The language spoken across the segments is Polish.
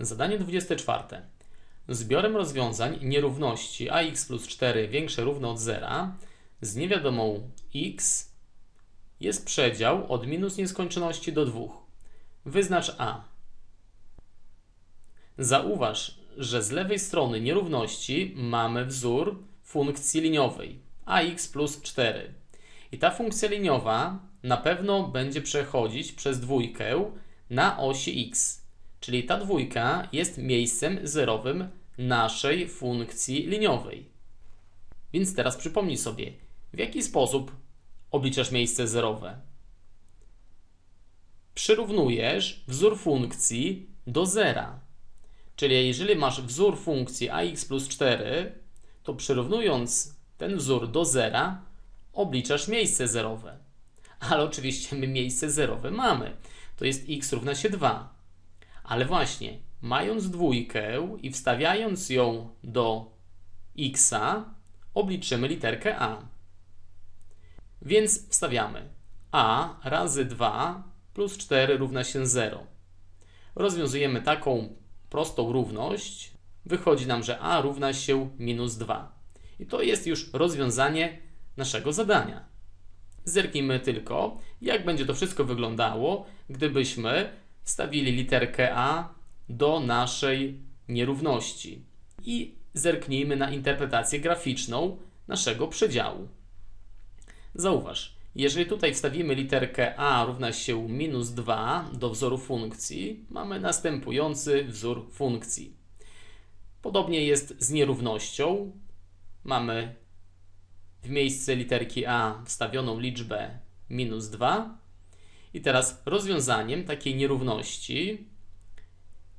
Zadanie 24. Zbiorem rozwiązań nierówności ax plus 4 większe równo od zera z niewiadomą x jest przedział od minus nieskończoności do 2. Wyznacz a. Zauważ, że z lewej strony nierówności mamy wzór funkcji liniowej ax plus 4. I ta funkcja liniowa na pewno będzie przechodzić przez dwójkę na osi x. Czyli ta dwójka jest miejscem zerowym naszej funkcji liniowej. Więc teraz przypomnij sobie, w jaki sposób obliczasz miejsce zerowe. Przyrównujesz wzór funkcji do zera. Czyli jeżeli masz wzór funkcji ax plus 4, to przyrównując ten wzór do zera, obliczasz miejsce zerowe. Ale oczywiście my miejsce zerowe mamy. To jest x równa się 2. Ale właśnie, mając dwójkę i wstawiając ją do x, obliczymy literkę a. Więc wstawiamy a razy 2 plus 4 równa się 0. Rozwiązujemy taką prostą równość. Wychodzi nam, że a równa się minus 2. I to jest już rozwiązanie naszego zadania. Zerknijmy tylko, jak będzie to wszystko wyglądało, gdybyśmy wstawili literkę A do naszej nierówności. I zerknijmy na interpretację graficzną naszego przedziału. Zauważ, jeżeli tutaj wstawimy literkę a równa się minus 2 do wzoru funkcji, mamy następujący wzór funkcji. Podobnie jest z nierównością. Mamy w miejsce literki a wstawioną liczbę minus 2. I teraz rozwiązaniem takiej nierówności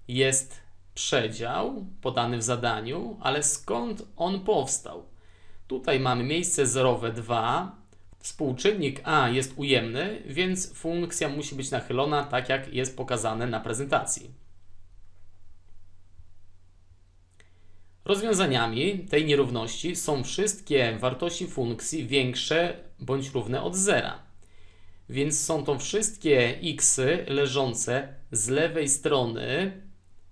jest przedział podany w zadaniu, ale skąd on powstał? Tutaj mamy miejsce zerowe 2, Współczynnik a jest ujemny, więc funkcja musi być nachylona tak, jak jest pokazane na prezentacji. Rozwiązaniami tej nierówności są wszystkie wartości funkcji większe bądź równe od zera. Więc są to wszystkie x leżące z lewej strony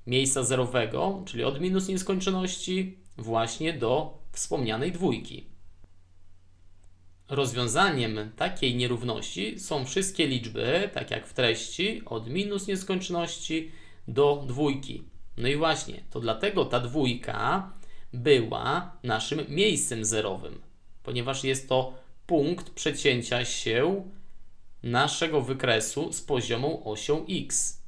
miejsca zerowego, czyli od minus nieskończoności właśnie do wspomnianej dwójki. Rozwiązaniem takiej nierówności są wszystkie liczby, tak jak w treści, od minus nieskończoności do dwójki. No i właśnie, to dlatego ta dwójka była naszym miejscem zerowym, ponieważ jest to punkt przecięcia się naszego wykresu z poziomą osią x.